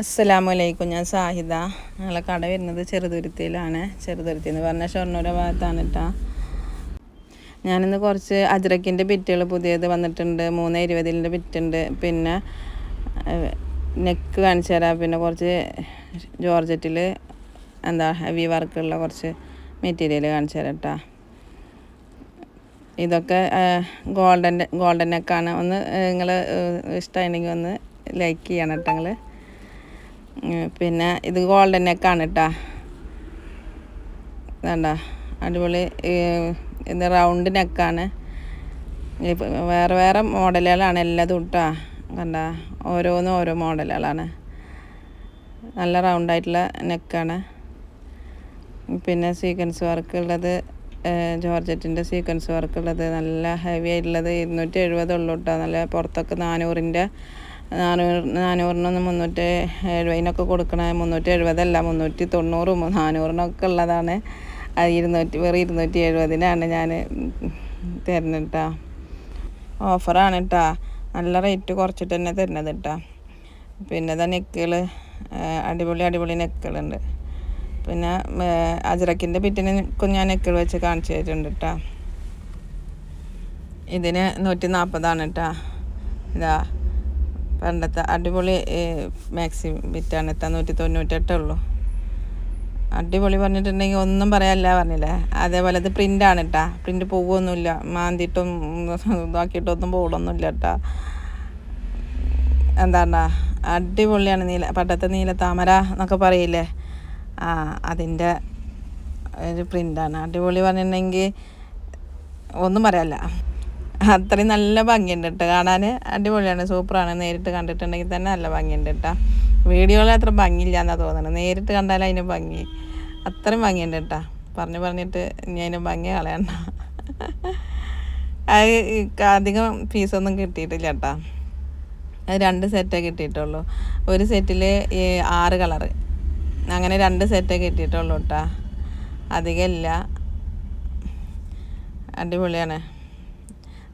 അസ്സലാമു അലൈക്കും ഞാൻ സാഹിദ. ഞങ്ങളെ കട വരുന്നത് ചെറുതുരുത്തിയിലാണ്. ചെറുതുരുത്തി എന്ന് പറഞ്ഞാൽ ഷൊർണൂര ഭാഗത്താണ് കേട്ടോ ഞാനിന്ന് കുറച്ച് അജ്രക്കിന്റെ ബിറ്റുകൾ പുതിയത് വന്നിട്ടുണ്ട്. മൂന്ന് ഇരുപതിന്റെ ബിറ്റുണ്ട്. പിന്നെ നെക്ക് കാണിച്ചു തരാം. പിന്നെ കുറച്ച് ജോർജറ്റിൽ എന്താ ഹെവി വർക്കുള്ള കുറച്ച് മെറ്റീരിയൽ കാണിച്ചു തരാം കേട്ടോ ഇതൊക്കെ ഗോൾഡൻ ഗോൾഡൻ നെക്കാണ്. ഒന്ന് നിങ്ങൾ ഇഷ്ടമായിട്ടുണ്ടെങ്കിൽ ഒന്ന് ലൈക്ക് ചെയ്യണം കേട്ടോ നിങ്ങൾ പിന്നെ ഇത് ഗോൾഡൻ നെക്കാണ് കേട്ടോ വേണ്ട അടിപൊളി ഇത് റൗണ്ട് നെക്കാണ് വേറെ വേറെ മോഡലുകളാണ് എല്ലാതും ഇട്ടാ കണ്ട ഓരോന്നും ഓരോ മോഡലുകളാണ് നല്ല റൗണ്ടായിട്ടുള്ള നെക്കാണ് പിന്നെ സീക്വൻസ് വർക്ക് ഉള്ളത് ജോർജറ്റിന്റെ സീക്വൻസ് വർക്ക് ഉള്ളത് നല്ല ഹെവി ആയിട്ടുള്ളത് ഇരുന്നൂറ്റി എഴുപതുള്ളൂ കേട്ടോ നല്ല പുറത്തൊക്കെ നാനൂറിന്റെ നാനൂറ് നാനൂറിനൊന്ന് മുന്നൂറ്റി എഴുപതിനൊക്കെ കൊടുക്കണ മുന്നൂറ്റി എഴുപതല്ല മുന്നൂറ്റി തൊണ്ണൂറും നാനൂറിനൊക്കെ ഉള്ളതാണ്. അത് ഇരുന്നൂറ്റി വെറും ഇരുന്നൂറ്റി എഴുപതിനാണ് ഞാൻ തരുന്നത് ഓഫറാണ് കേട്ടോ നല്ല റേറ്റ് കുറച്ചിട്ട് തന്നെ തരുന്നത് കേട്ടോ പിന്നെ ഇതാ നെക്കുകൾ അടിപൊളി അടിപൊളി നെക്കുകളുണ്ട് പിന്നെ അജറക്കിന്റെ പിറ്റിന് ഞാൻ നെക്കുകൾ വെച്ച് കാണിച്ചു തരുന്നുണ്ട് കേട്ടോ ഇതിന് നൂറ്റി നാൽപ്പതാണ് കേട്ടോ ഇതാ പണ്ടത്തെ അടിപൊളി മാക്സി ബിറ്റാണ്. എത്താൻ നൂറ്റി തൊണ്ണൂറ്റെട്ടേ ഉള്ളൂ. അടിപൊളി പറഞ്ഞിട്ടുണ്ടെങ്കിൽ ഒന്നും പറയാനില്ല പറഞ്ഞില്ലേ? അതേപോലെ ഇത് പ്രിന്റാണ് കേട്ടാ പ്രിന്റ് പോവുകയൊന്നുമില്ല മാന്തിയിട്ടും ഇതാക്കിയിട്ടൊന്നും പോകണമൊന്നുമില്ല കേട്ടാ എന്താണ? അടിപൊളിയാണ് നീല പണ്ടത്തെ നീല താമര എന്നൊക്കെ പറയില്ലേ? ആ അതിന്റെ ഒരു പ്രിന്റാണ് അടിപൊളി പറഞ്ഞിട്ടുണ്ടെങ്കിൽ ഒന്നും പറയാനില്ല. അത്രയും നല്ല ഭംഗിയുണ്ട് കേട്ടോ കാണാൻ അടിപൊളിയാണ് സൂപ്പറാണ്. നേരിട്ട് കണ്ടിട്ടുണ്ടെങ്കിൽ തന്നെ നല്ല ഭംഗിയുണ്ട് കേട്ടോ വീഡിയോയിൽ അത്ര ഭംഗിയില്ല എന്നാണ് തോന്നുന്നത് നേരിട്ട് കണ്ടാൽ അതിന് ഭംഗി. അത്രയും ഭംഗിയുണ്ട് കേട്ടോ പറഞ്ഞു പറഞ്ഞിട്ട് ഇനി അതിന് ഭംഗി കളയണ്ട. അത് അധികം ഫീസൊന്നും കിട്ടിയിട്ടില്ല കേട്ടോ അത് രണ്ട് സെറ്റേ കിട്ടിയിട്ടുള്ളൂ. ഒരു സെറ്റിൽ ആറ് കളറ്. അങ്ങനെ രണ്ട് സെറ്റേ കിട്ടിയിട്ടുള്ളൂ കേട്ടോ അധികമില്ല അടിപൊളിയാണ്.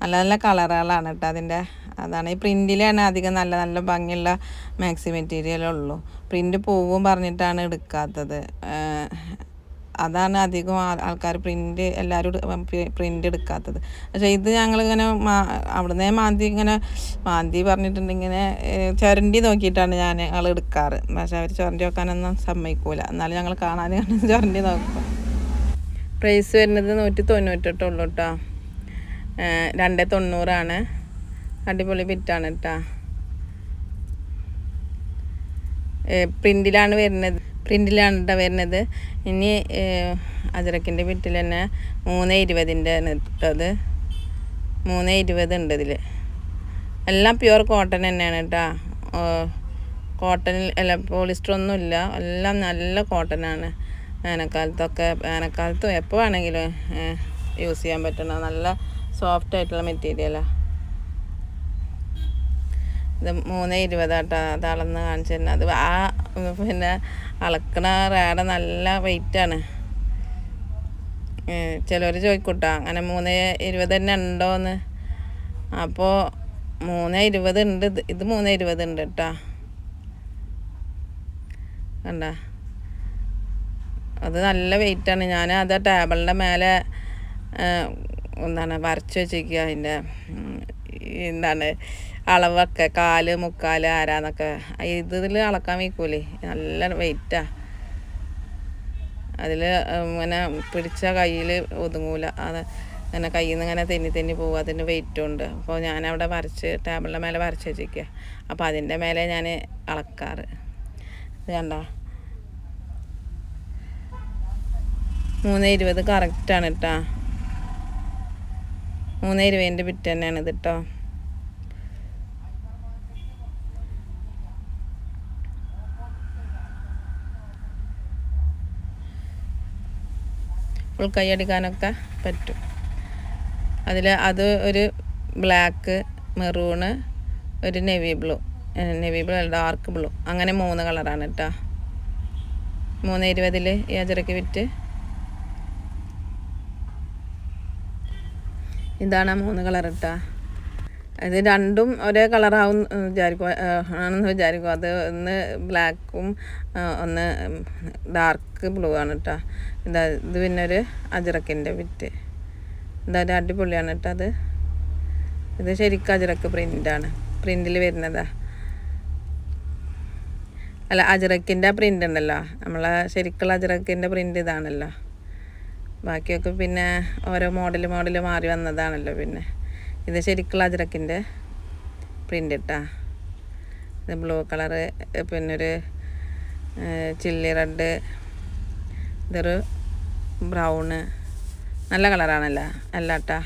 നല്ല നല്ല കളറുകളാണ് കേട്ടോ അതിന്റെ. അതാണ്. ഈ പ്രിന്റിലാണ് അധികം നല്ല നല്ല ഭംഗിയുള്ള മാക്സി മെറ്റീരിയലുള്ളൂ പ്രിന്റ് പോവും പറഞ്ഞിട്ടാണ് എടുക്കാത്തത്. അതാണ് അധികം ആൾക്കാർ പ്രിന്റ് എല്ലാവരും പ്രിന്റ് എടുക്കാത്തത്. പക്ഷേ ഇത് ഞങ്ങളിങ്ങനെ അവിടുന്ന് മാന്തി ഇങ്ങനെ മാന്തി പറഞ്ഞിട്ടുണ്ട് ഇങ്ങനെ ചുരണ്ടി നോക്കിയിട്ടാണ് ഞാൻ ഞങ്ങൾ എടുക്കാറ്. പക്ഷെ അവർ ചുരണ്ടി വെക്കാനൊന്നും സമ്മതിക്കൂല. എന്നാലും ഞങ്ങൾ കാണാൻ ചുരണ്ടി നോക്കും. പ്രൈസ് വരുന്നത് നൂറ്റി തൊണ്ണൂറ്റെട്ടുള്ളൂ കേട്ടോ. രണ്ട് തൊണ്ണൂറാണ്. അടിപൊളി ബിറ്റാണ് കേട്ടോ പ്രിന്റിലാണ് വരുന്നത്. പ്രിന്റിലാണ് കേട്ടോ വരുന്നത്. ഇനി അജറക്കിന്റെ ബിറ്റിൽ തന്നെ മൂന്ന് ഇരുപതിന്റെ ഇട്ടത് മൂന്ന് ഇരുപത് ഉണ്ട് ഇതിൽ എല്ലാം പ്യുവർ കോട്ടൺ തന്നെയാണ് കേട്ടോ കോട്ടണിൽ അല്ല പോളിസ്റ്റർ ഒന്നുമില്ല എല്ലാം നല്ല കോട്ടനാണ് വേനൽക്കാലത്തൊക്കെ വേനൽക്കാലത്തും എപ്പോൾ വേണമെങ്കിലും യൂസ് ചെയ്യാൻ പറ്റണ നല്ല സോഫ്റ്റ് ആയിട്ടുള്ള മെറ്റീരിയലാണ് ഇത് മൂന്ന് ഇരുപതാട്ടോ അത് അളന്ന് കാണിച്ചു തന്നെ അത് ആ പിന്നെ അളക്കണ റേട നല്ല വെയിറ്റാണ് ചിലർ ചോദിക്കൂട്ടോ അങ്ങനെ മൂന്ന് ഇരുപത് തന്നെ ഉണ്ടോയെന്ന് അപ്പോൾ മൂന്ന് ഇരുപത് ഉണ്ട് ഇത് മൂന്ന് ഇരുപത് ഉണ്ട് കേട്ടോ കണ്ട? അത് നല്ല വെയിറ്റാണ് ഞാൻ അത് ടേബിളിന്റെ മേലെ എന്താണ് വരച്ച് വെച്ചിരിക്കുക അതിന്റെ എന്താണ് അളവൊക്കെ കാൽ മുക്കാൽ ആരാന്നൊക്കെ. ഇതിൽ അളക്കാൻ വയ്ക്കൂലേ? നല്ല വെയിറ്റാ അതിൽ ഇങ്ങനെ പിടിച്ച കയ്യിൽ ഒതുങ്ങൂല. അത് ഇങ്ങനെ കയ്യിൽ നിന്ന് ഇങ്ങനെ തെന്നി തെന്നി പോകും അതിന്റെ വെയിറ്റും ഉണ്ട്. അപ്പോൾ ഞാനവിടെ വരച്ച് ടേബിളിന്റെ മേലെ വരച്ച് വെച്ചിരിക്കുക. അപ്പോൾ അതിന്റെ മേലെ ഞാൻ അളക്കാറ്. ഇത് മൂന്ന് ഇരുപത് കറക്റ്റാണ് കേട്ടോ മൂന്ന് ഇരുപതിന്റെ ബിറ്റ് തന്നെയാണ് ഇത് കേട്ടോ ഫുൾ കൈയടിക്കാനൊക്കെ പറ്റും. അതിൽ അത് ഒരു ബ്ലാക്ക് മെറൂണ് ഒരു navy blue navy blue dark blue അങ്ങനെ മൂന്ന് കളറാണ് കേട്ടോ മൂന്ന് ഇരുപതിൽ ഈ അജറയ്ക്ക് വിറ്റ് ഇതാണ് മൂന്ന് കളർ ഇട്ടാ. ഇത് രണ്ടും ഒരേ കളറാവും വിചാരിക്കും ആണെന്ന് വിചാരിക്കും. അത് ഒന്ന് ബ്ലാക്കും ഒന്ന് ഡാർക്ക് ബ്ലൂ ആണ് കേട്ടോ എന്താ ഇത് പിന്നെ ഒരു അജറക്കിന്റെ വിറ്റ്. എന്തായാലും അടിപൊളിയാണ് കേട്ടോ അത്. ഇത് ശരിക്കും അജറക്ക് പ്രിന്റാണ് പ്രിന്റിൽ വരുന്നതാ. അല്ല അജറക്കിന്റെ പ്രിന്റ് ഉണ്ടല്ലോ. നമ്മളെ ശരിക്കുള്ള അജറക്കിന്റെ പ്രിന്റ് ഇതാണല്ലോ. ബാക്കിയൊക്കെ പിന്നെ ഓരോ മോഡൽ മോഡൽ മാറി വന്നതാണല്ലോ പിന്നെ. ഇത് ശരിക്കുള്ള അജ്രക്കിന്റെ പ്രിന്റ് ഇട്ടാ. ഇത് ബ്ലൂ കളറ് പിന്നെ ഒരു ചില്ലി റെഡ് ഇതൊരു ബ്രൗണ് നല്ല കളറാണല്ലോ അല്ല കേട്ടാ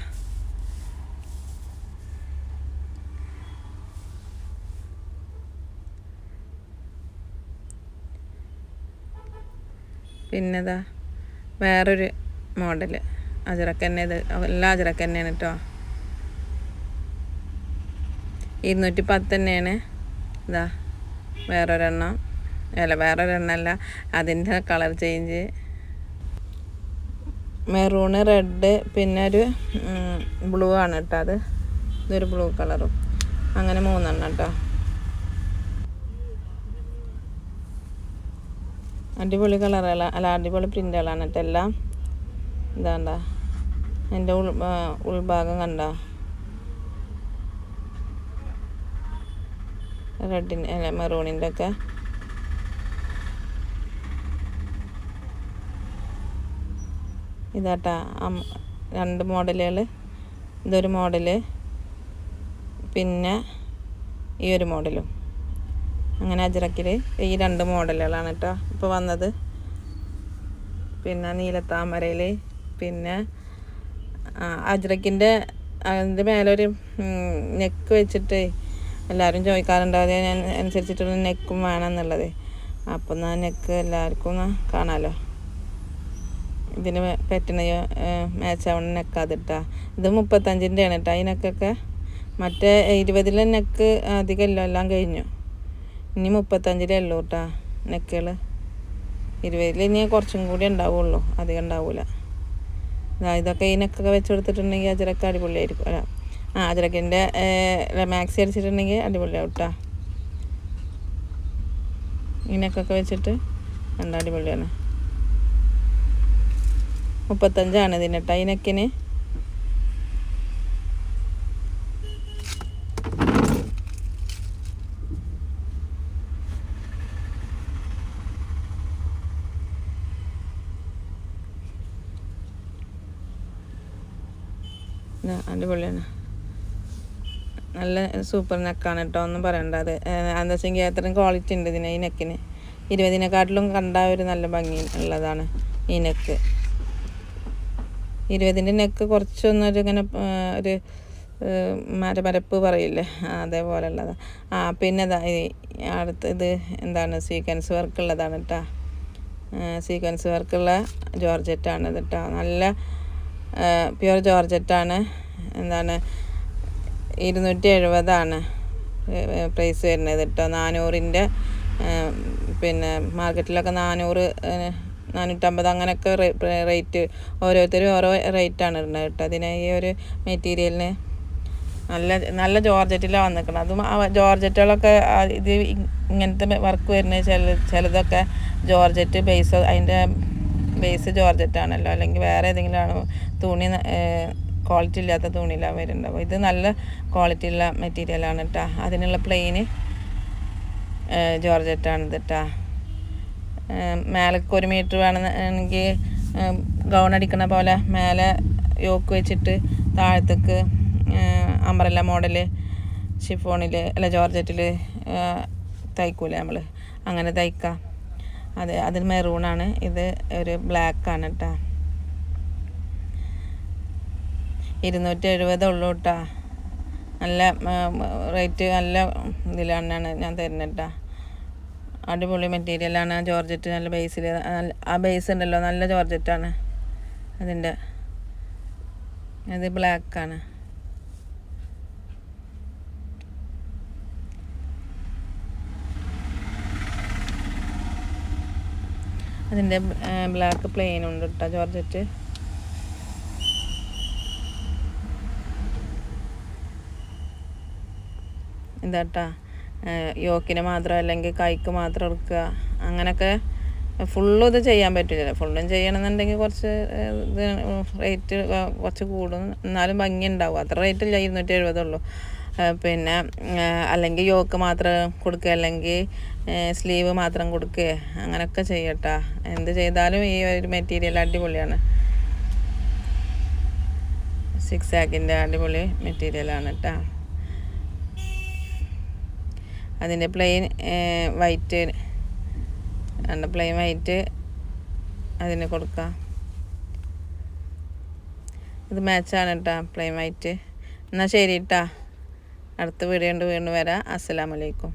പിന്നെതാ വേറൊരു മോഡൽ അജറക്കന്നെ ഇത്. എല്ലാം അജറക്കന്നെയാണ് കേട്ടോ ഇരുന്നൂറ്റി പത്ത് തന്നെയാണ് ഇതാ. വേറൊരെണ്ണം. അല്ല വേറൊരെണ്ണമല്ല അതിന്റെ കളർ ചേഞ്ച്. മെറൂണ് റെഡ് പിന്നെ ഒരു ബ്ലൂ ആണ് കേട്ടോ അത്. ഇതൊരു ബ്ലൂ കളറും. അങ്ങനെ മൂന്നെണ്ണം കേട്ടോ അടിപൊളി കളറുകളാണ് അല്ല അടിപൊളി പ്രിന്റുകളാണ് കേട്ടോ എല്ലാം. ഇതാണ്ട. എന്റെ ഉൾ ഉൾഭാഗം കണ്ട. റെഡിന്റെ അല്ല മെറൂണിന്റെ ഒക്കെ. ഇതാട്ടാ രണ്ട് മോഡലുകൾ ഇതൊരു മോഡൽ. പിന്നെ ഈ ഒരു മോഡലും. അങ്ങനെ അജറക്കിൽ ഈ രണ്ട് മോഡലുകളാണ് കേട്ടോ ഇപ്പോൾ വന്നത്. പിന്നെ നീലത്താമരയിൽ പിന്നെ അജ്രക്കിന്റെ അതിന്റെ മേലൊരു നെക്ക് വെച്ചിട്ട് എല്ലാവരും ചോദിക്കാറുണ്ട് ഞാൻ അനുസരിച്ചിട്ടുള്ള നെക്കും വേണം എന്നുള്ളത് അപ്പം എന്നാൽ നെക്ക് എല്ലാവർക്കും കാണാമല്ലോ ഇതിന് പറ്റുന്ന മാച്ച് ആവണ നെക്ക് അതിട്ടാ ഇത് മുപ്പത്തഞ്ചിന്റെ ആണ് കേട്ടോ ഈ നെക്കൊക്കെ മറ്റേ ഇരുപതിലെ നെക്ക് അധികമല്ലോ എല്ലാം കഴിഞ്ഞു. ഇനി മുപ്പത്തഞ്ചിലേ ഉള്ളൂ കേട്ടോ നെക്കുകൾ ഇരുപതിൽ ഇനി കുറച്ചും കൂടി ഉണ്ടാവുള്ളൂ. അധികം ഉണ്ടാവില്ല ഇതൊക്കെ ഇതിനൊക്കെ വെച്ച് കൊടുത്തിട്ടുണ്ടെങ്കിൽ അജരക്ക അടിപൊളിയായിരിക്കും. അല്ല ആ അജരക്കിന്റെ മാക്സി അടിച്ചിട്ടുണ്ടെങ്കിൽ അടിപൊളിയാവും കേട്ടോ ഇതിനൊക്കെ വെച്ചിട്ട് നല്ല അടിപൊളിയാണ്. മുപ്പത്തഞ്ചാണ് ഇതിന് കേട്ടോ അടിപൊളിയാണ്. നല്ല സൂപ്പർ നെക്കാണ് കേട്ടോ ഒന്നും പറയണ്ട അത്. എന്താ വെച്ചെങ്കിൽ അത്രയും ക്വാളിറ്റി ഉണ്ട് ഇതിന് ഈ നെക്കിന് ഇരുപതിനെക്കാട്ടിലും കണ്ട ഒരു നല്ല ഭംഗി ഉള്ളതാണ് ഈ നെക്ക് ഇരുപതിന്റെ നെക്ക് കുറച്ചൊന്നൊരു ഇങ്ങനെ ഒരു മരമരപ്പ് പറയില്ലേ അതേപോലെ ഉള്ളതാണ് ആ പിന്നെ അടുത്ത ഇത് എന്താണ് സീക്വൻസ് വർക്ക് ഉള്ളതാണ് കേട്ടോ സീക്വൻസ് വർക്കുള്ള ജോർജറ്റാണ് കേട്ടോ നല്ല പ്യുവർ ജോർജറ്റാണ്. എന്താണ് ഇരുന്നൂറ്റി എഴുപതാണ് പ്രൈസ് വരുന്നത് കേട്ടോ നാനൂറിന്റെ പിന്നെ മാർക്കറ്റിലൊക്കെ നാനൂറ് നാനൂറ്റമ്പത് അങ്ങനെയൊക്കെ റേറ്റ് ഓരോരുത്തരും ഓരോ റേറ്റാണ് ഇടുന്നത് കേട്ടോ അതിന് ഈ ഒരു മെറ്റീരിയലിന് നല്ല നല്ല ജോർജറ്റിലാണ് വന്നിരിക്കുന്നത് അതും ജോർജറ്റുകളൊക്കെ ഇത് ഇങ്ങനത്തെ വർക്ക് വരുന്ന ചില ചിലതൊക്കെ ജോർജറ്റ് ബേസ് അതിന്റെ ബേസ് ജോർജറ്റാണല്ലോ. അല്ലെങ്കിൽ വേറെ ഏതെങ്കിലും ആണ് തുണി ക്വാളിറ്റി ഇല്ലാത്ത തുണിയിലാണ് വരുന്നുണ്ടാവും ഇത് നല്ല ക്വാളിറ്റി ഉള്ള മെറ്റീരിയലാണ് കേട്ടോ അതിനുള്ള പ്ലെയിന് ജോർജറ്റാണ് കേട്ടോ മേലേക്ക് ഒരു മീറ്റർ വേണമെങ്കിൽ ഗൗൺ അടിക്കണ പോലെ മേലെ യോക്ക് വെച്ചിട്ട് താഴത്തേക്ക് അമ്പറല്ല മോഡൽ ഷിഫോണിൽ അല്ല ജോർജറ്റിൽ തയ്ക്കൂലേ നമ്മൾ അങ്ങനെ തയ്ക്കാം. അതെ അതിൽ മെറൂണാണ് ഇത് ഒരു ബ്ലാക്കാണ് കേട്ടോ ഇരുന്നൂറ്റി എഴുപത് ഉള്ളൂ കേട്ടോ നല്ല റേറ്റ് നല്ല ഇതിലാണ് ഞാൻ തരുന്നത് കേട്ടോ അടിപൊളി മെറ്റീരിയലാണ് ജോർജറ്റ് നല്ല ബേസിൽ ആ ബേസ് ഉണ്ടല്ലോ നല്ല ജോർജറ്റാണ് അതിന്റെ. ഇത് ബ്ലാക്കാണ്. അതിന്റെ ബ്ലാക്ക് പ്ലെയിൻ ഉണ്ട് കേട്ടോ ജോർജറ്റ്. ഇതാട്ടാ യോക്കിന് മാത്രം അല്ലെങ്കിൽ കൈക്ക് മാത്രം എടുക്കുക. അങ്ങനെയൊക്കെ ഫുള്ളും ഇത് ചെയ്യാൻ പറ്റില്ല ഫുള്ളും ചെയ്യണമെന്നുണ്ടെങ്കിൽ കുറച്ച് ഇത് റേറ്റ് കുറച്ച് കൂടും. എന്നാലും ഭംഗി ഉണ്ടാവും. അത്ര റേറ്റ് ഇല്ല ഇരുന്നൂറ്റി എഴുപതുള്ളൂ പിന്നെ അല്ലെങ്കിൽ യോക്ക് മാത്രം കൊടുക്കുക അല്ലെങ്കിൽ സ്ലീവ് മാത്രം കൊടുക്കുക. അങ്ങനെയൊക്കെ ചെയ്യട്ടാ. എന്ത് ചെയ്താലും ഈ ഒരു മെറ്റീരിയൽ അടിപൊളിയാണ്. സിക്സ് ആക്കിന്റെ അടിപൊളി മെറ്റീരിയലാണ് കേട്ടോ അതിന്റെ പ്ലെയിൻ വൈറ്റ് രണ്ട് പ്ലെയിൻ വൈറ്റ് അതിന് കൊടുക്കാം. ഇത് മാച്ചാണ് കേട്ടോ പ്ലെയിൻ വൈറ്റ് എന്നാൽ ശരി കേട്ടോ അടുത്ത വീഡിയോ കൊണ്ട് വീണ്ടും വരാം. അസ്സലാമലൈക്കും